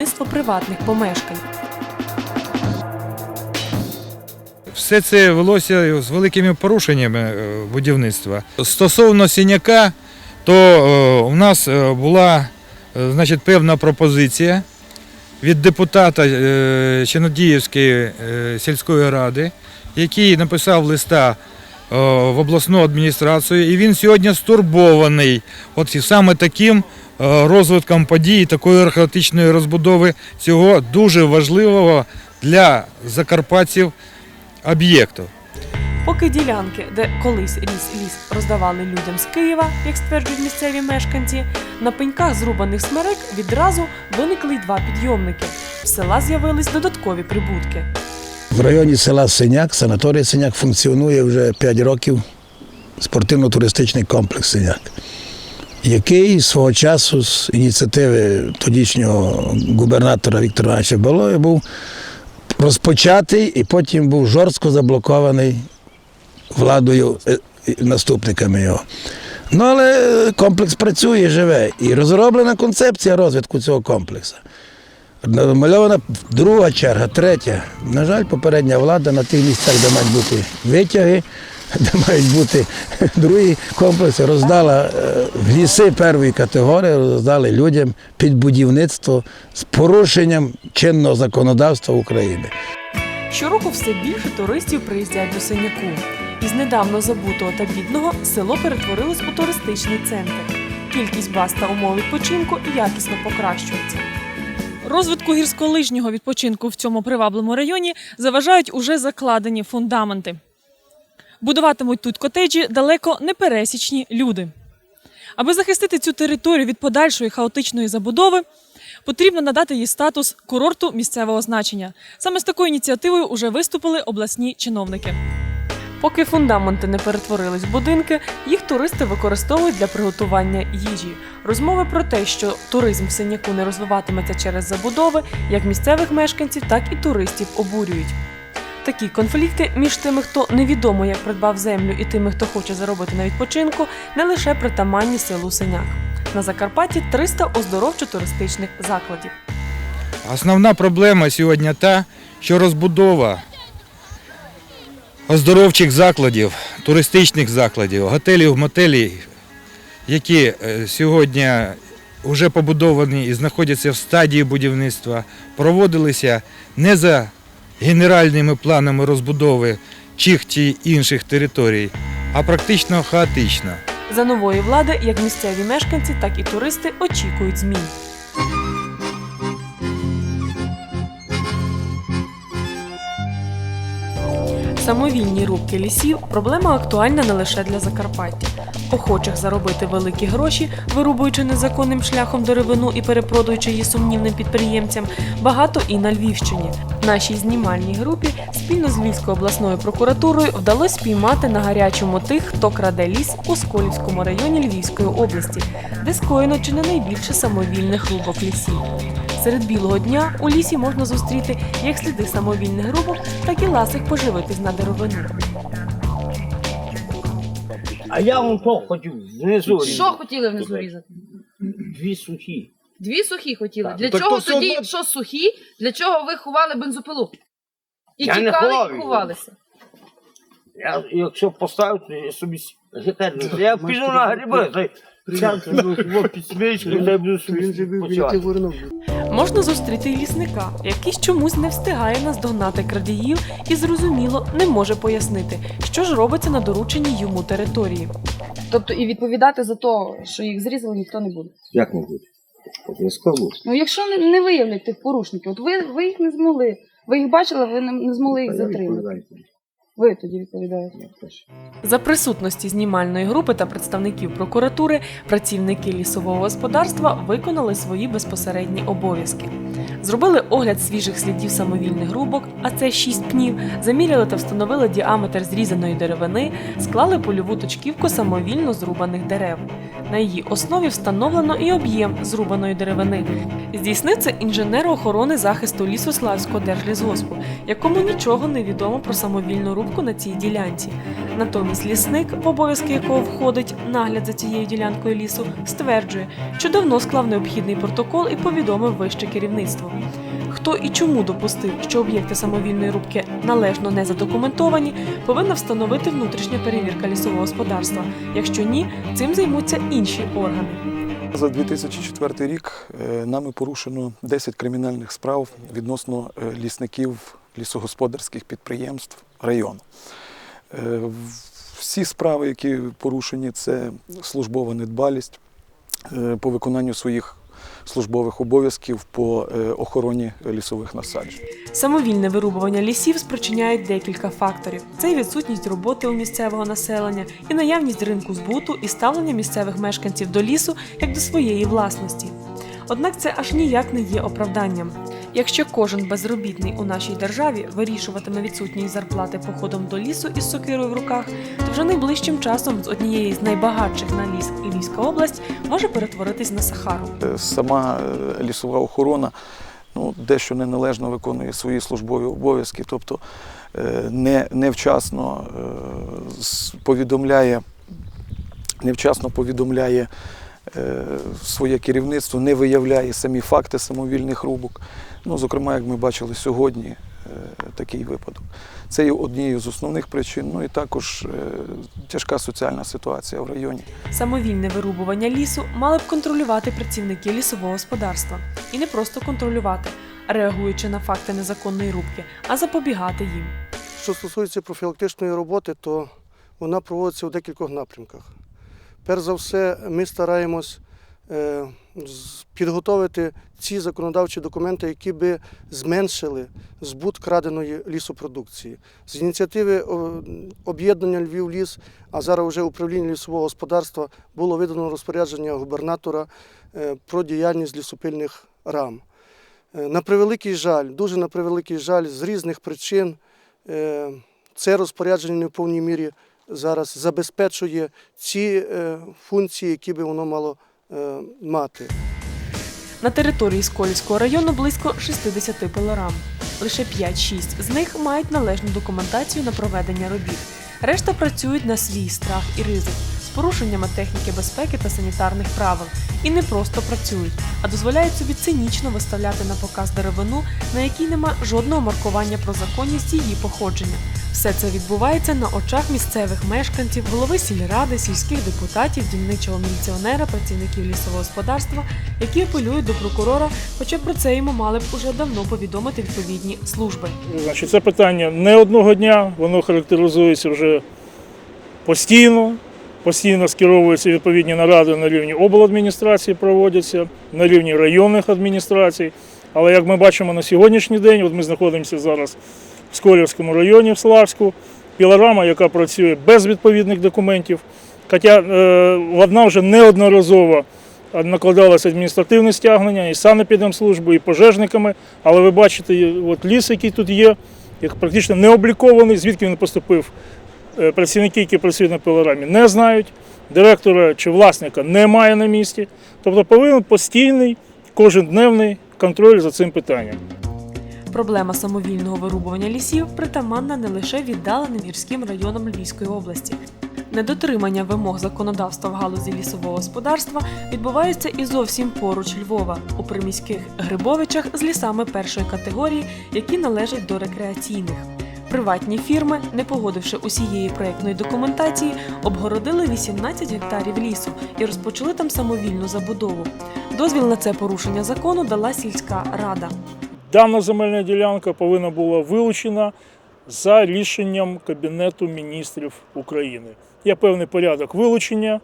будівництво приватних помешкань. Все це велося з великими порушеннями е, будівництва. Стосовно сіняка, то е, у нас е, була значить, певна пропозиція від депутата Чинодіївської е, сільської ради, який написав листа в обласну адміністрацію, і він сьогодні стурбований от саме таким розвитком подій, такої археологічної розбудови цього дуже важливого для закарпатців об'єкту. Поки ділянки, де колись ріс ліс, роздавали людям з Києва, як стверджують місцеві мешканці, на пеньках зрубаних смерек відразу виникли й два підйомники. В села з'явились додаткові прибутки. В районі села Синяк, санаторій Синяк функціонує вже 5 років спортивно-туристичний комплекс Синяк, який свого часу з ініціативи тодішнього губернатора Віктора Івановича Балоя був розпочатий і потім був жорстко заблокований владою е, наступниками його. Ну, але комплекс працює, живе. І розроблена концепція розвитку цього комплексу. Намальована друга черга, третя. На жаль, попередня влада на тих місцях, де мають бути витяги, де мають бути другі комплекси, роздала е, в ліси першої категорії, роздали людям під будівництво з порушенням чинного законодавства України. Щороку все більше туристів приїздять до Синяку. Із недавно забутого та бідного село перетворилось у туристичний центр. Кількість баз та умов відпочинку якісно покращується. Розвитку гірськолижнього відпочинку в цьому привабливому районі заважають уже закладені фундаменти. Будуватимуть тут котеджі далеко не пересічні люди. Аби захистити цю територію від подальшої хаотичної забудови, потрібно надати їй статус курорту місцевого значення. Саме з такою ініціативою уже виступили обласні чиновники. Поки фундаменти не перетворились в будинки, їх туристи використовують для приготування їжі. Розмови про те, що туризм в синяку не розвиватиметься через забудови, як місцевих мешканців, так і туристів обурюють. Такі конфлікти між тими, хто невідомо як придбав землю, і тими, хто хоче заробити на відпочинку, не лише притаманні селу Синяк. На Закарпатті 300 оздоровчо-туристичних закладів. Основна проблема сьогодні та, що розбудова оздоровчих закладів, туристичних закладів, готелів, мотелів, які е, сьогодні вже побудовані і знаходяться в стадії будівництва, проводилися не за генеральними планами розбудови чих чи інших територій, а практично хаотично. За нової влади як місцеві мешканці, так і туристи очікують змін. Самовільні рубки лісів проблема актуальна не лише для Закарпаття. Охочих заробити великі гроші, вирубуючи незаконним шляхом деревину і перепродаючи її сумнівним підприємцям, багато і на Львівщині. Нашій знімальній групі спільно з Львівською обласною прокуратурою вдалося спіймати на гарячому тих, хто краде ліс у Сколівському районі Львівської області, де скоєно чи не найбільше самовільних рубок лісів. Серед білого дня у лісі можна зустріти як сліди самовільних рубок, так і ласих поживитись на деревину. А я вам що хотів внизу. Що хотіли внизу різати? Дві сухі. Дві сухі хотіли. Так. Для Так чого то тоді, одно- якщо сухі, для чого ви ховали бензопилу? І Я не тікали, і її. ховалися. Я, якщо поставити, я собі с- я піду на гриби, та й буду собі почувати. Можна зустріти лісника, який чомусь не встигає наздогнати крадіїв і зрозуміло не може пояснити, що ж робиться на дорученій йому території. Тобто і відповідати за те, що їх зрізали, ніхто не буде. Як не буде? Обов'язково. Ну якщо не, не виявлять тих порушників, от ви, ви їх не змогли. Ви їх бачили, ви не, не змогли їх затримати. Ви тоді відповідаєте. За присутності знімальної групи та представників прокуратури працівники лісового господарства виконали свої безпосередні обов'язки. Зробили огляд свіжих слідів самовільних рубок, а це 6 пнів, заміряли та встановили діаметр зрізаної деревини, склали польову точківку самовільно зрубаних дерев. На її основі встановлено і об'єм зрубаної деревини. Здійснив це інженер охорони захисту лісу Славського держлісгоспу, якому нічого не відомо про самовільну рубку на цій ділянці. Натомість лісник, в обов'язки якого входить нагляд за цією ділянкою лісу, стверджує, що давно склав необхідний протокол і повідомив вище керівництво. Хто і чому допустив, що об'єкти самовільної рубки належно не задокументовані, повинна встановити внутрішня перевірка лісового господарства. Якщо ні, цим займуться інші органи. За 2004 рік е, нами порушено 10 кримінальних справ відносно е, лісників лісогосподарських підприємств району. Е, Всі справи, які порушені, це службова недбалість е, по виконанню своїх службових обов'язків по е, охороні лісових насаджень. Самовільне вирубування лісів спричиняють декілька факторів: це відсутність роботи у місцевого населення, і наявність ринку збуту, і ставлення місцевих мешканців до лісу як до своєї власності. Однак це аж ніяк не є оправданням. Якщо кожен безробітний у нашій державі вирішуватиме відсутність зарплати походом до лісу із сокирою в руках, то вже найближчим часом з однієї з найбагатших на ліс і Львівська область може перетворитись на Сахару. Е, Сама е, лісова охорона ну, дещо неналежно виконує свої службові обов'язки, тобто е, не, невчасно повідомляє, невчасно повідомляє своє керівництво, не виявляє самі факти самовільних рубок. Ну, зокрема, як ми бачили сьогодні, е, такий випадок. Це є однією з основних причин, ну і також е, тяжка соціальна ситуація в районі. Самовільне вирубування лісу мали б контролювати працівники лісового господарства. І не просто контролювати, реагуючи на факти незаконної рубки, а запобігати їм. Що стосується профілактичної роботи, то вона проводиться у декількох напрямках. Перш за все, ми стараємось підготовити ці законодавчі документи, які би зменшили збут краденої лісопродукції. З ініціативи об'єднання Львів ліс, а зараз вже управління лісового господарства було видано розпорядження губернатора е, про діяльність лісопильних рам. Е, На превеликий жаль, дуже на превеликий жаль, з різних причин е, це розпорядження не в повній мірі зараз забезпечує ці е, функції, які би воно мало е, мати. На території Сколівського району близько 60 пилорам. Лише 5-6 з них мають належну документацію на проведення робіт. Решта працюють на свій страх і ризик з порушеннями техніки безпеки та санітарних правил. І не просто працюють, а дозволяють собі цинічно виставляти на показ деревину, на якій нема жодного маркування про законність її походження. Все це відбувається на очах місцевих мешканців, голови сільради, сільських депутатів, дільничого міліціонера, працівників лісового господарства, які апелюють до прокурора, хоча про це йому мали б уже давно повідомити відповідні служби. Значить, це питання не одного дня, воно характеризується вже постійно. Постійно скеровуються відповідні наради на рівні обладміністрації, проводяться, на рівні районних адміністрацій. Але як ми бачимо на сьогоднішній день, от ми знаходимося зараз в Сколівському районі, в Славську, пілорама, яка працює без відповідних документів. Хоча е, вона вже неодноразово накладалося адміністративне стягнення і санепідемслужбою, і пожежниками. Але ви бачите, от ліс, який тут є, як практично не облікований, звідки він поступив. Е, Працівники, які працюють на пилорамі, не знають, директора чи власника немає на місці. Тобто повинен постійний, кожендневний контроль за цим питанням. Проблема самовільного вирубування лісів притаманна не лише віддаленим гірським районам Львівської області. Недотримання вимог законодавства в галузі лісового господарства відбувається і зовсім поруч Львова, у приміських Грибовичах з лісами першої категорії, які належать до рекреаційних. Приватні фірми, не погодивши усієї проєктної документації, обгородили 18 гектарів лісу і розпочали там самовільну забудову. Дозвіл на це порушення закону дала сільська рада. Дана земельна ділянка повинна була вилучена за рішенням Кабінету міністрів України. Є певний порядок вилучення,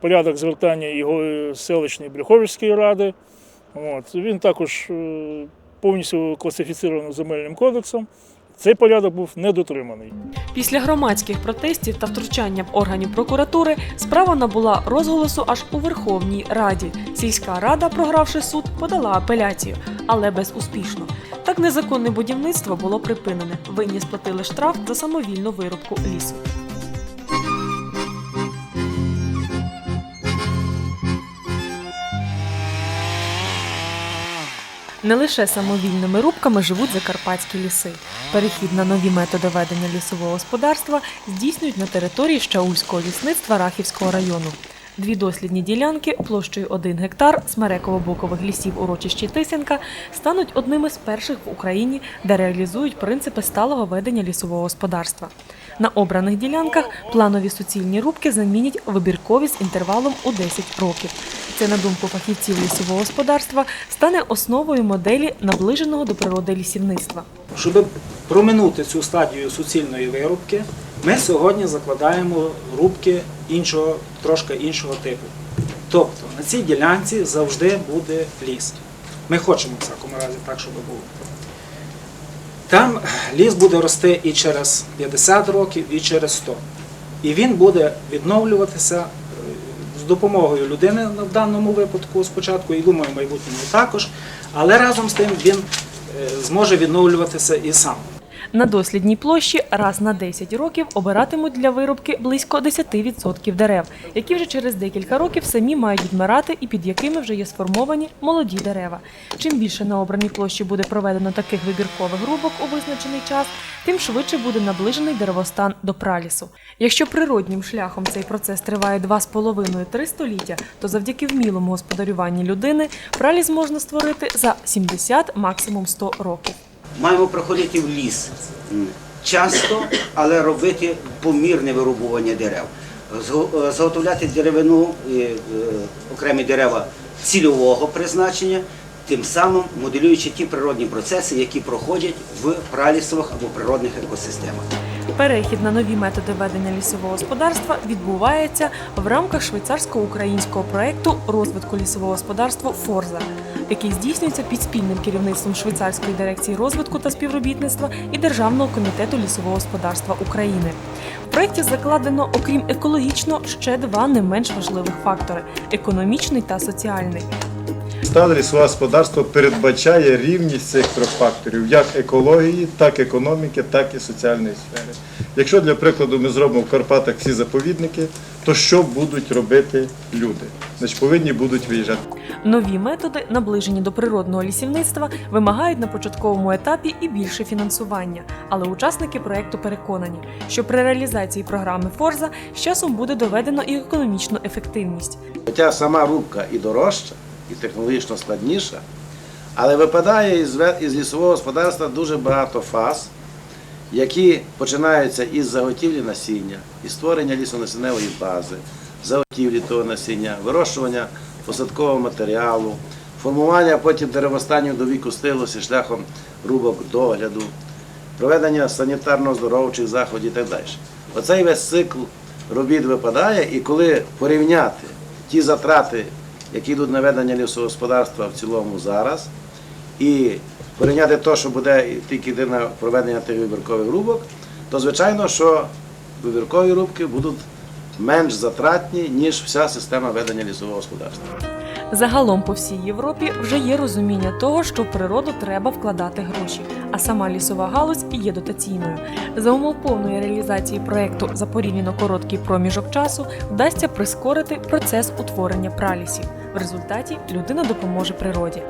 порядок звертання його е, селищної Брюховицької ради. От. Він також е, повністю класифіцірований земельним кодексом. Цей порядок був недотриманий. Після громадських протестів та втручання органів прокуратури справа набула розголосу аж у Верховній Раді. Сільська рада, програвши суд, подала апеляцію, але безуспішно. Так незаконне будівництво було припинене. Винні сплатили штраф за самовільну вирубку лісу. Не лише самовільними рубками живуть закарпатські ліси. Перехід на нові методи ведення лісового господарства здійснюють на території Щаульського лісництва Рахівського району. Дві дослідні ділянки площею 1 гектар смереково-букових лісів урочищі Тисянка стануть одними з перших в Україні, де реалізують принципи сталого ведення лісового господарства. На обраних ділянках планові суцільні рубки замінять вибіркові з інтервалом у 10 років. Це, на думку фахівців лісового господарства, стане основою моделі наближеного до природи лісівництва. Щоб проминути цю стадію суцільної вирубки, ми сьогодні закладаємо рубки іншого, трошки іншого типу. Тобто на цій ділянці завжди буде ліс. Ми хочемо в всякому разі так, щоб було. Там ліс буде рости і через 50 років, і через 100. І він буде відновлюватися е, з допомогою людини в даному випадку спочатку, і думаю, в майбутньому також. Але разом з тим він е, зможе відновлюватися і сам. На дослідній площі раз на 10 років обиратимуть для вирубки близько 10% дерев, які вже через декілька років самі мають відмирати і під якими вже є сформовані молоді дерева. Чим більше на обраній площі буде проведено таких вибіркових рубок у визначений час, тим швидше буде наближений деревостан до пралісу. Якщо природнім шляхом цей процес триває 2,5-3 століття, то завдяки вмілому господарюванню людини праліс можна створити за 70, максимум 100 років. Маємо приходити в ліс часто, але робити помірне вирубування дерев. Е, Заготовляти деревину, е, е, окремі дерева цільового призначення, тим самим моделюючи ті природні процеси, які проходять в пралісових або природних екосистемах. Перехід на нові методи ведення лісового господарства відбувається в рамках швейцарсько-українського проекту розвитку лісового господарства Форза, який здійснюється під спільним керівництвом Швейцарської дирекції розвитку та співробітництва і Державного комітету лісового господарства України. В проєкті закладено, окрім екологічно, ще два не менш важливих фактори економічний та соціальний. Стале лісове господарство передбачає рівність цих трьох факторів як екології, так економіки, так і соціальної сфери. Якщо для прикладу ми зробимо в Карпатах всі заповідники, то що будуть робити люди? Значить, повинні будуть виїжджати. Нові методи, наближені до природного лісівництва, вимагають на початковому етапі і більше фінансування. Але учасники проекту переконані, що при реалізації програми Форза з часом буде доведено і економічну ефективність. Хоча сама рубка і дорожча, і технологічно складніша, але випадає із, лісового господарства дуже багато фаз, які починаються із заготівлі насіння, із створення лісонасінневої бази, заготівлі того насіння, вирощування посадкового матеріалу, формування потім деревостанів до віку стилості шляхом рубок догляду, проведення санітарно-здоровчих заходів і так далі. Оцей весь цикл робіт випадає, і коли порівняти ті затрати, які йдуть на ведення лісового господарства в цілому зараз, і порівняти те, що буде тільки йде проведення тих вибіркових рубок, то звичайно, що вибіркові рубки будуть менш затратні, ніж вся система ведення лісового господарства. Загалом по всій Європі вже є розуміння того, що в природу треба вкладати гроші, а сама лісова галузь є дотаційною. За умов повної реалізації проекту за порівняно короткий проміжок часу вдасться прискорити процес утворення пралісів. В результаті людина допоможе природі.